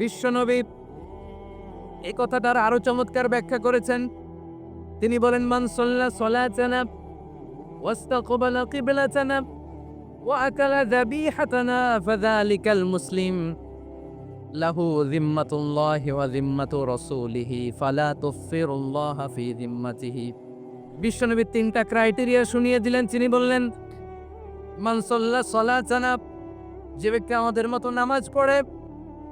বিশ্বনবী এই কথাটার আরও চমৎকার ব্যাখ্যা করেছেন। তিনি বলেন, মান সাল্লা সালাতানা ওয়াস্তাকবালা কিবলাতানা ওয়া আকালা যাবিহাতানা ফাযালিকাল মুসলিম। লাহু যিম্মাতুল্লাহি ওয়া যিম্মাতু রাসূলিহি, ফালা তুফিরুল্লাহ ফি যিম্মাতিহি। বিশ্বনবী তিনটা ক্রাইটেরিয়া শুনিয়ে দিলেন। তিনি বললেন, মান সাল্লা সালাতানা, যে ব্যক্তি আমাদের মতো নামাজ পড়ে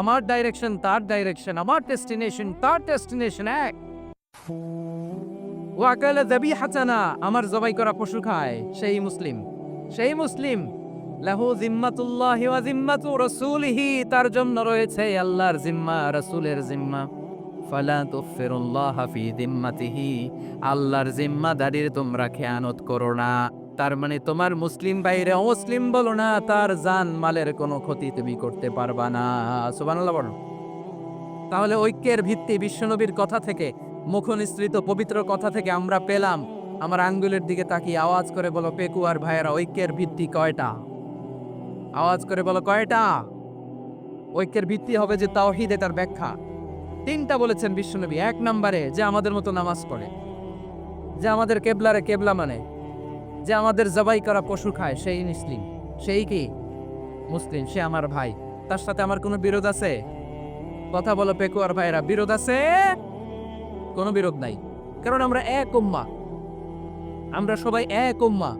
আমার ডাইরেকশন তার ডাইরেকশন আমার ডেস্টিনেশন তার ডেস্টিনেশন এক। ওয়াকালা দাবি হাসানা আমার জবাই করা পশু খায়, সেই মুসলিম। সেই মুসলিম, লাহু জিম্মাতুল্লাহ ওয়া জিম্মাতু রাসূলিহি, তার জন্য রয়েছে আল্লাহর জিম্মা, রাসূলের জিম্মা। ফালা তুফিরুল্লাহ ফি জিম্মাতিহি, আল্লাহর জিম্মাদারির তোমরা খেয়ানত করো না। তার মানে তোমার মুসলিম বাইরে অমুসলিম বলো না, তার জান মালের কোনো ক্ষতি তুমি করতে পারবা না। সুবহানাল্লাহ বলো। তাহলে ঐক্যের ভিত্তি বিশ্বনবীর কথা থেকে, মুখনিসৃত পবিত্র কথা থেকে আমরা পেলাম। আমার আঙ্গুলের দিকে তাকিয়ে আওয়াজ করে বলো পেকু আর ভাইয়েরা, ঐক্যের ভিত্তি কয়টা? আওয়াজ করে বলো, কয়টা? ঐক্যের ভিত্তি হবে যে তাওহিদ এটার ব্যাখ্যা। তিনটা বলেছেন বিশ্বনবী, এক নম্বরে যে আমাদের মতো নামাজ পড়ে, যে আমাদের কেবলারে কেবলা মানে। যে আমাদের জবাই করা পশু খায়, সেই মুসলিম। সেই কি? মুসলিম, সে আমার ভাই। তার সাথে আমার কোনো বিরোধ আছে? কথা বলো পেকুয়ার ভাইরা বিরোধ আছে? কোনো বিরোধ নাই। কারণ আমরা এক উম্মা। আমরা সবাই এক উম্মা।